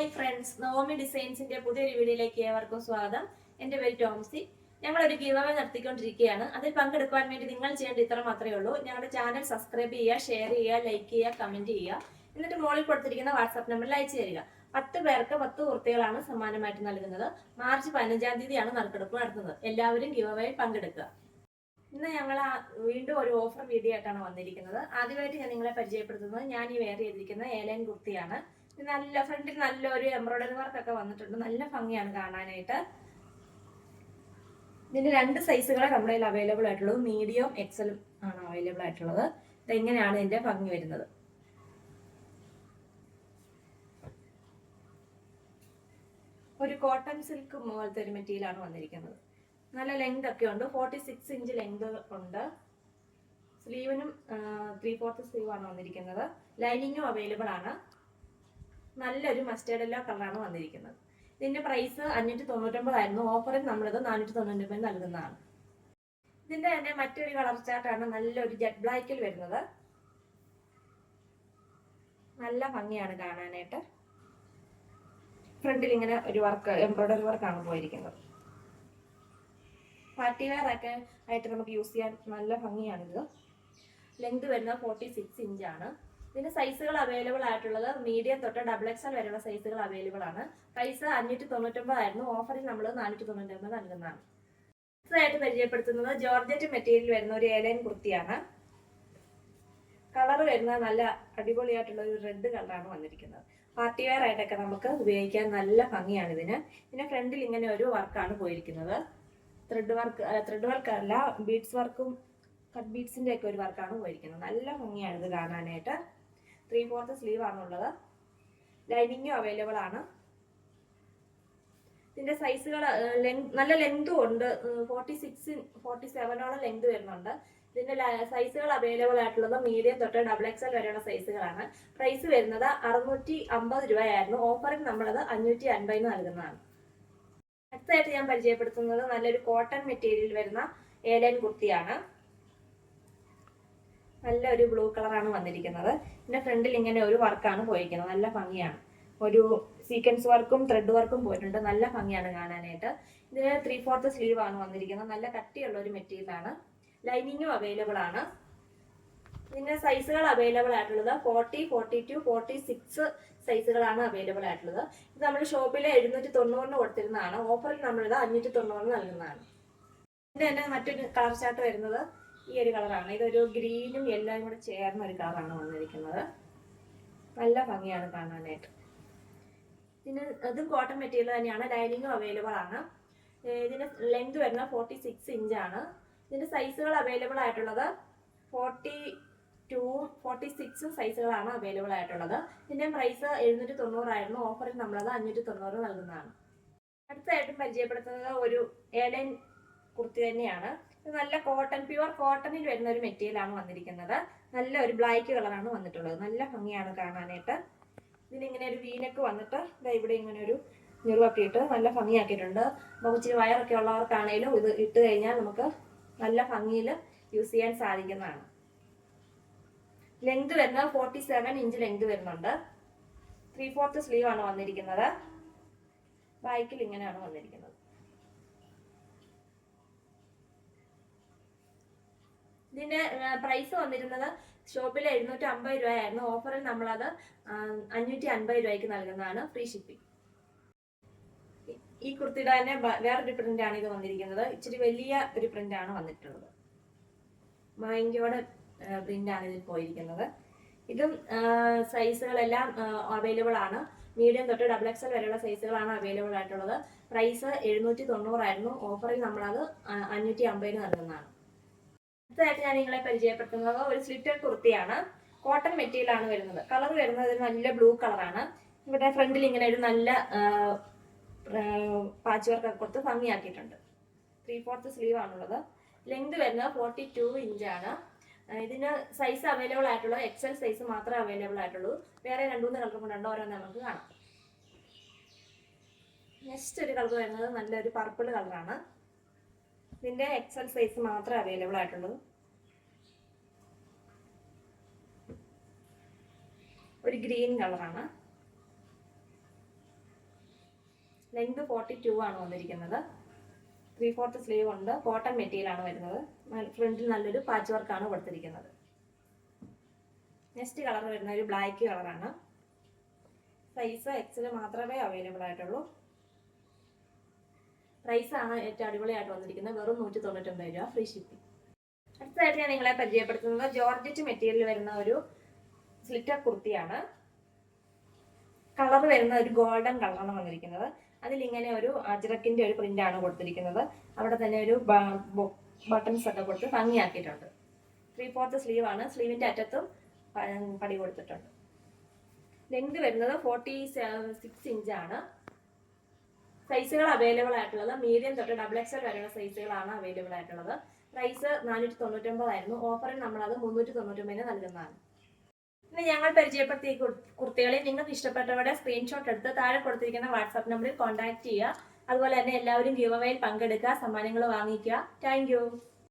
Hi friends Naomi ഡിസൈൻസിന്റെ പുതിയൊരു വീഡിയോയിലേക്ക് ഏവർക്കും സ്വാഗതം. എന്റെ പേര് ടോംസി. ഞങ്ങൾ ഒരു ഗീവ് അവേ നടത്തിക്കൊണ്ടിരിക്കുകയാണ്. അതിൽ പങ്കെടുക്കാൻ വേണ്ടി നിങ്ങൾ ചെയ്യേണ്ട ഇത്ര മാത്രമേ ഉള്ളൂ. ഞങ്ങളുടെ ചാനൽ സബ്സ്ക്രൈബ് ചെയ്യുക ഷെയർ ചെയ്യുക ലൈക്ക് ചെയ്യുക കമന്റ് ചെയ്യുക. എന്നിട്ട് മുകളിൽ കൊടുത്തിരിക്കുന്ന വാട്സാപ്പ് നമ്പറിൽ അയച്ചു തരിക. പത്ത് പേർക്ക് പത്ത് കുർത്തികളാണ് സമ്മാനമായിട്ട് നൽകുന്നത്. മാർച്ച് പതിനഞ്ചാം തീയതിയാണ് നറുക്കെടുപ്പ് നടത്തുന്നത്. എല്ലാവരും ഗീവ് അവയിൽ പങ്കെടുക്കുക. ഇന്ന് ഞങ്ങൾ വീണ്ടും ഒരു ഓഫർ വീഡിയോ ആയിട്ടാണ് വന്നിരിക്കുന്നത്. ആദ്യമായിട്ട് ഞാൻ നിങ്ങളെ പരിചയപ്പെടുത്തുന്നത് ഞാൻ ഈ വെയർ ചെയ്തിരിക്കുന്ന ഏലൈൻ കുർത്തിയാണ്. നല്ല ഫ്രണ്ടിൽ നല്ലൊരു എംബ്രോയിഡറി വർക്ക് ഒക്കെ വന്നിട്ടുണ്ട്. നല്ല ഭംഗിയാണ് കാണാനായിട്ട്. ഇതിന്റെ രണ്ട് സൈസുകളെ നമ്മുടെ കയ്യിൽ അവൈലബിൾ ആയിട്ടുള്ളത്. മീഡിയം എക്സലും ആണ് അവൈലബിൾ ആയിട്ടുള്ളത്. ഇത് എങ്ങനെയാണ് ഇതിന്റെ ഭംഗി വരുന്നത്? ഒരു കോട്ടൺ സിൽക്ക് പോലത്തെ ഒരു മെറ്റീരിയലാണ് വന്നിരിക്കുന്നത്. നല്ല ലെങ്ത് ഒക്കെ ഉണ്ട്. ഫോർട്ടി സിക്സ് ഇഞ്ച് ലെങ്ത് ഉണ്ട് സ്ലീവിനും ത്രീ ഫോർത്ത് സ്ലീവാണ് വന്നിരിക്കുന്നത്. ലൈനിങ്ങും അവൈലബിൾ ആണ്. നല്ലൊരു മസ്റ്റേർഡ് എല്ലോ കളറാണ് വന്നിരിക്കുന്നത്. ഇതിന്റെ പ്രൈസ് അഞ്ഞൂറ്റി തൊണ്ണൂറ്റൊമ്പതായിരുന്നു ഓഫറിൽ നമ്മളിത് നാനൂറ്റി തൊണ്ണൂറ്റൊമ്പത് നൽകുന്നതാണ്. ഇതിന്റെ തന്നെ മറ്റൊരു കളർ ചാർട്ടാണ് നല്ലൊരു ജെറ്റ് ബ്ലാക്കിൽ വരുന്നത്. നല്ല ഭംഗിയാണ് കാണാനായിട്ട്. ഫ്രണ്ടിൽ ഇങ്ങനെ ഒരു വർക്ക് എംബ്രോയിഡറി വർക്കാണ് പോയിരിക്കുന്നത്. പാർട്ടി വെയർ ഒക്കെ ആയിട്ട് നമുക്ക് യൂസ് ചെയ്യാൻ നല്ല ഭംഗിയാണിത്. ലെങ്ത് വരുന്നത് ഫോർട്ടി സിക്സ് ഇഞ്ചാണ് ഇതിന്റെ സൈസുകൾ അവൈലബിൾ ആയിട്ടുള്ളത് മീഡിയം തൊട്ട് ഡബിൾ എക്സൽ വരെയുള്ള സൈസുകൾ അവൈലബിൾ ആണ്. പ്രൈസ് അഞ്ഞൂറ്റി തൊണ്ണൂറ്റൊമ്പത് ആയിരുന്നു ഓഫറിൽ നമ്മൾ നാനൂറ്റി തൊണ്ണൂറ്റൊമ്പത് നൽകുന്നതാണ്. ആയിട്ട് പരിചയപ്പെടുത്തുന്നത് ജോർജറ്റ് മെറ്റീരിയൽ വരുന്ന ഒരു ഏലൈൻ കുർത്തിയാണ്. കളർ വരുന്ന നല്ല അടിപൊളിയായിട്ടുള്ള ഒരു റെഡ് കളറാണ് വന്നിരിക്കുന്നത്. പാർട്ടി വെയർ ആയിട്ടൊക്കെ നമുക്ക് ഉപയോഗിക്കാൻ നല്ല ഭംഗിയാണ് ഇതിന്. പിന്നെ ഫ്രണ്ടിൽ ഇങ്ങനെ ഒരു വർക്കാണ് പോയിരിക്കുന്നത്. ത്രെഡ് വർക്ക് ത്രെഡ് വർക്ക് അല്ല ബീഡ്സ് വർക്കും കട്ട് ബീഡ്സിന്റെ ഒക്കെ ഒരു വർക്കാണ് പോയിരിക്കുന്നത്. നല്ല ഭംഗിയാണ് ഇത് കാണാനായിട്ട്. ത്രീ ഫോർത്ത് സ്ലീവ് ആണുള്ളത്. ലൈനിങ്ങും അവൈലബിൾ ആണ്. ഇതിന്റെ സൈസുകൾ നല്ല ലെങ്തും ഉണ്ട്. ഫോർട്ടി സിക്സ് ഫോർട്ടി സെവനോളം ലെങ്ത് വരുന്നുണ്ട്. ഇതിന്റെ സൈസുകൾ അവൈലബിൾ ആയിട്ടുള്ളത് മീഡിയം തൊട്ട് ഡബിൾ എക്സൽ വരെയുള്ള സൈസുകളാണ് പ്രൈസ് വരുന്നത് അറുന്നൂറ്റി അമ്പത് രൂപയായിരുന്നു. ഓഫറിൽ നമ്മളത് അഞ്ഞൂറ്റി അൻപതിന് നൽകുന്നതാണ്. അടുത്തായിട്ട് ഞാൻ പരിചയപ്പെടുത്തുന്നത് നല്ലൊരു കോട്ടൺ മെറ്റീരിയൽ വരുന്ന ഏലൻ കുർത്തിയാണ്. നല്ലൊരു ബ്ലൂ കളറാണ് വന്നിരിക്കുന്നത്. പിന്നെ ഫ്രണ്ടിൽ ഇങ്ങനെ ഒരു വർക്കാണ് പോയിരിക്കുന്നത്. നല്ല ഭംഗിയാണ്. ഒരു സീക്വൻസ് വർക്കും ത്രെഡ് വർക്കും പോയിട്ടുണ്ട്. നല്ല ഭംഗിയാണ് കാണാനായിട്ട്. ഇതിന് ത്രീ ഫോർത്ത് സ്ലീവ് ആണ് വന്നിരിക്കുന്നത്. നല്ല കട്ടിയുള്ള ഒരു മെറ്റീരിയൽ ആണ്. ലൈനിങ്ങും അവൈലബിൾ ആണ്. ഇതിന്റെ സൈസുകൾ അവൈലബിൾ ആയിട്ടുള്ളത് forty forty two forty six സൈസുകളാണ് available ആയിട്ടുള്ളത്. ഇത് നമ്മൾ ഷോപ്പിൽ എഴുന്നൂറ്റി തൊണ്ണൂറിന് കൊടുത്തിരുന്നതാണ്. ഓഫറിൽ നമ്മളിത് അഞ്ഞൂറ്റി തൊണ്ണൂറിന് നൽകുന്നതാണ്. പിന്നെ തന്നെ മറ്റൊരു കളർ ചാർട്ട് വരുന്നത്. ഈ ഒരു കളറാണ്. ഇതൊരു ഗ്രീനും എല്ലാം കൂടെ ചേർന്ന ഒരു കളറാണ് വന്നിരിക്കുന്നത്. നല്ല ഭംഗിയാണ് കാണാനായിട്ട്. ഇതിന് അതും കോട്ടൺ മെറ്റീരിയൽ തന്നെയാണ്. ലൈനിങ്ങും അവൈലബിൾ ആണ്. ഇതിന് ലെങ്ത് വരുന്നത് ഫോർട്ടി സിക്സ് ഇഞ്ചാണ് ഇതിന്റെ സൈസുകൾ അവൈലബിൾ ആയിട്ടുള്ളത് ഫോർട്ടി ടു ഫോർട്ടി സിക്സും സൈസുകളാണ് അവൈലബിൾ ആയിട്ടുള്ളത്. ഇതിന്റെ പ്രൈസ് എഴുന്നൂറ്റി തൊണ്ണൂറായിരുന്നു ഓഫറിൽ നമ്മളത് അഞ്ഞൂറ്റി തൊണ്ണൂറ് നൽകുന്നതാണ്. അടുത്തതായിട്ടും പരിചയപ്പെടുത്തുന്നത് ഒരു ഏലൈൻ കുർത്തി തന്നെയാണ്. നല്ല കോട്ടൺ പ്യുവർ കോട്ടണിൽ വരുന്ന ഒരു മെറ്റീരിയലാണ് വന്നിരിക്കുന്നത്. നല്ല ഒരു ബ്ലാക്ക് കളറാണ് വന്നിട്ടുള്ളത്. നല്ല ഭംഗിയാണ് കാണാനായിട്ട്. ഇതിലിങ്ങനെ ഒരു വീനക്ക് വന്നിട്ട് ഇതാ ഇവിടെ ഇങ്ങനെ ഒരു ഞെറുവൊക്കെ ഇട്ട് നല്ല ഭംഗിയാക്കിയിട്ടുണ്ട്. അപ്പോൾ ഇച്ചിരി വയറൊക്കെ ഉള്ളവർക്കാണേലും ഇത് ഇട്ട് കഴിഞ്ഞാൽ നമുക്ക് നല്ല ഭംഗിയിൽ യൂസ് ചെയ്യാൻ സാധിക്കുന്നതാണ്. ലെങ്ത് വരുന്നത് ഫോർട്ടി സെവൻ ഇഞ്ച് ലെങ്ത് വരുന്നുണ്ട്. ത്രീ ഫോർത്ത് സ്ലീവ് ആണ് വന്നിരിക്കുന്നത്. ബാക്കിൽ ഇങ്ങനെയാണ് വന്നിരിക്കുന്നത്. ഇതിന്റെ പ്രൈസ് വന്നിരുന്നത് ഷോപ്പിൽ എഴുന്നൂറ്റി അമ്പത് രൂപയായിരുന്നു. ഓഫറിൽ നമ്മളത് അഞ്ഞൂറ്റി അൻപത് രൂപയ്ക്ക് നൽകുന്നതാണ് ഫ്രീ ഷിപ്പിംഗ് ഈ കുർത്തിയുടെ തന്നെ വേറൊരു പ്രിന്റ് ആണ് ഇത് വന്നിരിക്കുന്നത്. ഇച്ചിരി വലിയ ഒരു പ്രിന്റ് ആണ് വന്നിട്ടുള്ളത്. മായിങ്കോടെ പ്രിന്റ് ആണ് ഇതിൽ പോയിരിക്കുന്നത്. ഇതും സൈസുകളെല്ലാം അവൈലബിൾ ആണ്. മീഡിയം തൊട്ട് ഡബിൾ എക്സൽ വരെയുള്ള സൈസുകളാണ് അവൈലബിൾ ആയിട്ടുള്ളത്. പ്രൈസ് എഴുന്നൂറ്റി തൊണ്ണൂറായിരുന്നു ഓഫറിൽ നമ്മളത് അഞ്ഞൂറ്റി അമ്പതിന് നൽകുന്നതാണ്. അടുത്തതായിട്ട് ഞാൻ നിങ്ങളെ പരിചയപ്പെടുത്തുന്നത് ഒരു സ്ലിറ്റർ കുർത്തിയാണ്. കോട്ടൺ മെറ്റീരിയൽ ആണ് വരുന്നത്. കളർ വരുന്നത് നല്ല ബ്ലൂ കളറാണ് ഇവിടെ ഫ്രണ്ടിൽ ഇങ്ങനെ ഒരു നല്ല പാച്ച് വർക്ക് കൊടുത്ത് ഭംഗിയാക്കിയിട്ടുണ്ട്. ത്രീ ഫോർത്ത് സ്ലീവ് ആണുള്ളത്. ലെങ്ത് വരുന്നത് ഫോർട്ടി ടു ഇഞ്ചാണ് ഇതിന് സൈസ് അവൈലബിൾ ആയിട്ടുള്ളത് എക്സൽ സൈസ് മാത്രമേ അവൈലബിൾ ആയിട്ടുള്ളൂ. വേറെ രണ്ടു മൂന്ന് കളർ കൊണ്ടുണ്ടോ ഓരോന്ന് നമുക്ക് കാണാം. നെക്സ്റ്റ് ഒരു കളർ വരുന്നത് നല്ലൊരു പർപ്പിൾ കളറാണ് ഇതിന്റെ എക്സൽ സൈസ് മാത്രമേ അവൈലബിൾ ആയിട്ടുള്ളൂ. ഒരു ഗ്രീൻ കളറാണ്. ലെങ്ത് ഫോർട്ടി ടു ആണ് വന്നിരിക്കുന്നത്. ത്രീ ഫോർത്ത് സ്ലീവ് ഉണ്ട്. കോട്ടൺ മെറ്റീരിയൽ ആണ് വരുന്നത്. ഫ്രണ്ടിൽ നല്ലൊരു പാച്ച് വർക്കാണ് കൊടുത്തിരിക്കുന്നത്. നെക്സ്റ്റ് കളർ വരുന്ന ഒരു ബ്ലാക്ക് കളറാണ് സൈസ് എക്സിൽ മാത്രമേ അവൈലബിൾ ആയിട്ടുള്ളൂ. പ്രൈസ് ആണ് ഏറ്റവും അടിപൊളിയായിട്ട് വന്നിരിക്കുന്നത്. വെറും നൂറ്റി തൊണ്ണൂറ്റൊമ്പത് രൂപ ഫ്രീ ഷിപ്പിംഗ് അടുത്തതായിട്ട് ഞാൻ നിങ്ങളെ പരിചയപ്പെടുത്തുന്നത് ജോർജറ്റ് മെറ്റീരിയൽ വരുന്ന ഒരു സ്ലിറ്റർ കുർത്തിയാണ്. കളർ വരുന്ന ഒരു ഗോൾഡൻ കളറാണ് വന്നിരിക്കുന്നത്. അതിലിങ്ങനെ ഒരു അജ്രക്കിന്റെ ഒരു പ്രിന്റ് ആണ് കൊടുത്തിരിക്കുന്നത്. അവിടെ തന്നെ ഒരു ബട്ടൺസ് ഒക്കെ കൊടുത്ത് ഭംഗിയാക്കിയിട്ടുണ്ട്. ത്രീ ഫോർത്ത് സ്ലീവ് ആണ്. സ്ലീവിന്റെ അറ്റത്തും പടി കൊടുത്തിട്ടുണ്ട്. ലെങ്ത് വരുന്നത് ഫോർട്ടി സിക്സ് ഇഞ്ച് ആണ്. സൈസുകൾ അവൈലബിൾ ആയിട്ടുള്ളത്. മീഡിയം തൊട്ട് ഡബിൾ എക്സൽ വരെയുള്ള സൈസുകളാണ് അവൈലബിൾ ആയിട്ടുള്ളത്. പ്രൈസ് നാനൂറ്റി തൊണ്ണൂറ്റൊമ്പതായിരുന്നു ഓഫറിൽ നമ്മളത് മുന്നൂറ്റി തൊണ്ണൂറ്റൊമ്പതിന് നൽകുന്നതാണ്. ഇനി ഞങ്ങൾ പരിചയപ്പെടുത്തിയ കുർത്തികളെ നിങ്ങൾക്ക് ഇഷ്ടപ്പെട്ടവരുടെ സ്ക്രീൻഷോട്ട് എടുത്ത് താഴെ കൊടുത്തിരിക്കുന്ന വാട്സാപ്പ് നമ്പറിൽ കോൺടാക്ട് ചെയ്യുക. അതുപോലെ തന്നെ എല്ലാവരും ഗീവ് അവയിൽ പങ്കെടുക്കുക സമ്മാനങ്ങൾ വാങ്ങിക്കുക. താങ്ക്